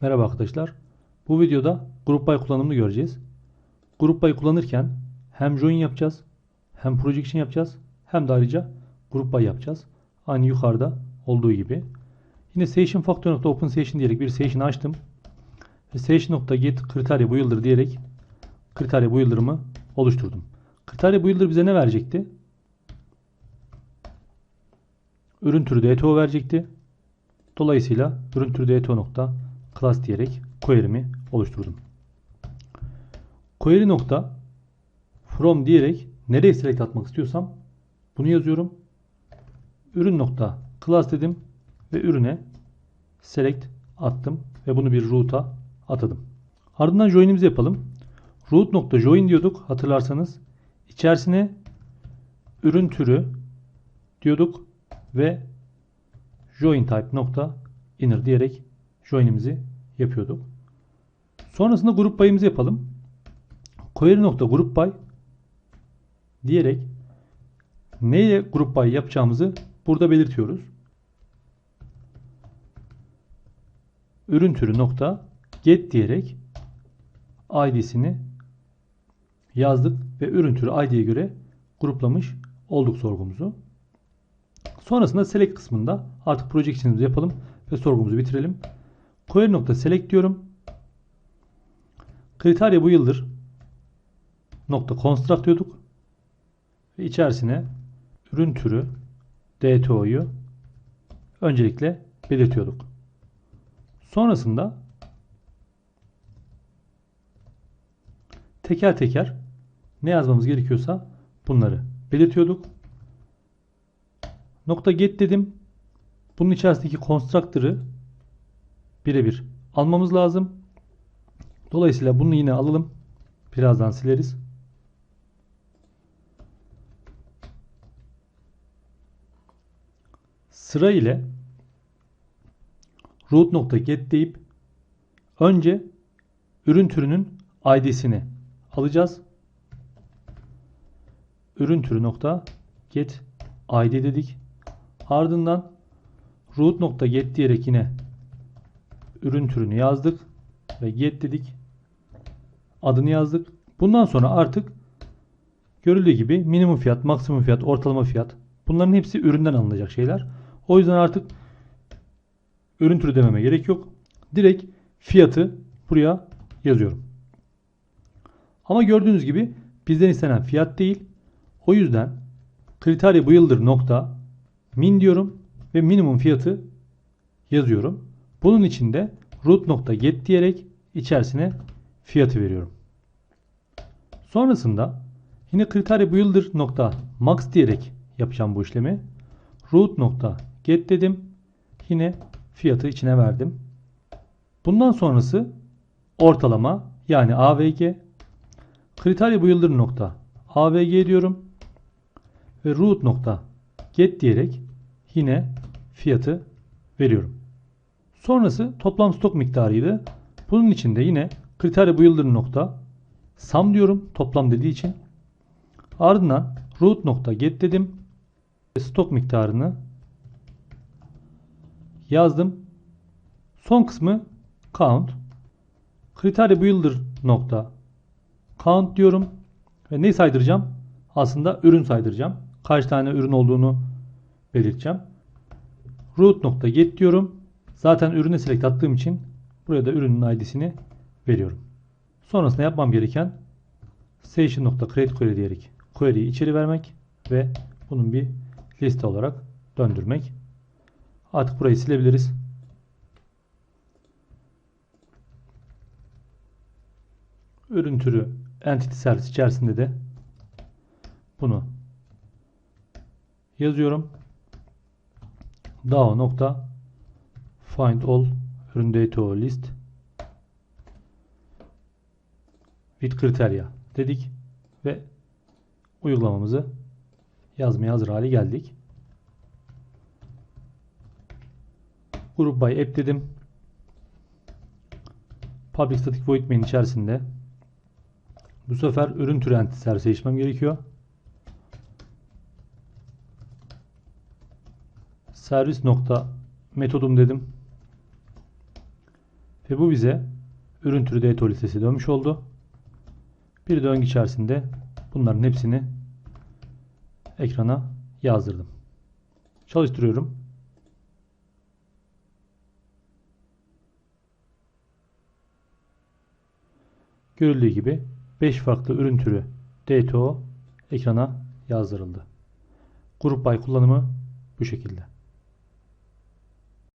Merhaba arkadaşlar. Bu videoda Group by kullanımını göreceğiz. Group by kullanırken hem join yapacağız, hem projection yapacağız, hem de ayrıca Group by yapacağız. Aynı yukarıda olduğu gibi. Yine session factor.open session diyerek bir session açtım. Session.get kriterya bu yıldır diyerek kriterya bu yıldırımı oluşturdum. Kriterya bu yıldır bize ne verecekti? Ürün türü DTO verecekti. Dolayısıyla ürün türü DTO nokta class diyerek query'mi oluşturdum. Query nokta from diyerek nereye select atmak istiyorsam bunu yazıyorum. Ürün nokta class dedim ve ürüne select attım ve bunu bir root'a atadım. Ardından join'imizi yapalım. Root nokta join diyorduk hatırlarsanız. İçerisine ürün türü diyorduk ve join type nokta inner diyerek join'imizi yapıyorduk. Sonrasında grup by'imizi yapalım. Query nokta grup by diyerek neyle grup by yapacağımızı burada belirtiyoruz. Ürün türü nokta get diyerek id'sini yazdık ve ürün türü id'ye göre gruplamış olduk sorgumuzu. Sonrasında select kısmında artık projection'ımızı yapalım ve sorgumuzu bitirelim. Query nokta select diyorum. Kriterya bu yıldır nokta construct diyorduk. Ve içerisine ürün türü DTO'yu öncelikle belirtiyorduk. Sonrasında teker teker ne yazmamız gerekiyorsa bunları belirtiyorduk. Nokta get dedim. Bunun içerisindeki constructor'ı birebir almamız lazım. Dolayısıyla bunu yine alalım. Birazdan sileriz. Sıra ile root nokta get deyip önce ürün türünün id'sini alacağız. Ürün türü nokta get id dedik. Ardından root nokta get diyerek yine ürün türünü yazdık ve get dedik. Adını yazdık. Bundan sonra artık görüldüğü gibi minimum fiyat, maksimum fiyat, ortalama fiyat bunların hepsi üründen alınacak şeyler. O yüzden artık ürün türü dememe gerek yok. Direkt fiyatı buraya yazıyorum. Ama gördüğünüz gibi bizden istenen fiyat değil. O yüzden kriterya bu yıldır nokta min diyorum ve minimum fiyatı yazıyorum. Bunun için de root nokta get diyerek içerisine fiyatı veriyorum. Sonrasında yine kriterya bu yıldır nokta max diyerek yapacağım bu işlemi. Root nokta get dedim. Yine fiyatı içine verdim. Bundan sonrası ortalama yani AVG. Kriterya bu yıldır nokta AVG diyorum. Ve root nokta get diyerek yine fiyatı veriyorum. Sonrası toplam stok miktarıydı. Bunun için de yine kriterya bu yıldır nokta sum diyorum toplam dediği için. Ardından root nokta get dedim. Stok miktarını yazdım. Son kısmı count. Kriterya bu yıldır nokta count diyorum. Ve neyi saydıracağım? Aslında ürün saydıracağım. Kaç tane ürün olduğunu belirteceğim. Root nokta get diyorum. Zaten ürüne select attığım için buraya da ürünün id'sini veriyorum. Sonrasında yapmam gereken station nokta create query diyerek query'yi içeri vermek ve bunun bir liste olarak döndürmek. Artık burayı silebiliriz. Ürün türü entity servis içerisinde de bunu yazıyorum. DAO nokta find all ürün data list with kriterya dedik ve uygulamamızı yazmaya hazır hale geldik. Group by app dedim. Public static void main içerisinde bu sefer ürün türü entity servis seçmem gerekiyor. Servis nokta metodum dedim. Ve bu bize ürün türü DTO listesi dönmüş oldu. Bir döngü içerisinde bunların hepsini ekrana yazdırdım. Çalıştırıyorum. Görüldüğü gibi 5 farklı ürün türü DTO ekrana yazdırıldı. Grup by kullanımı bu şekilde.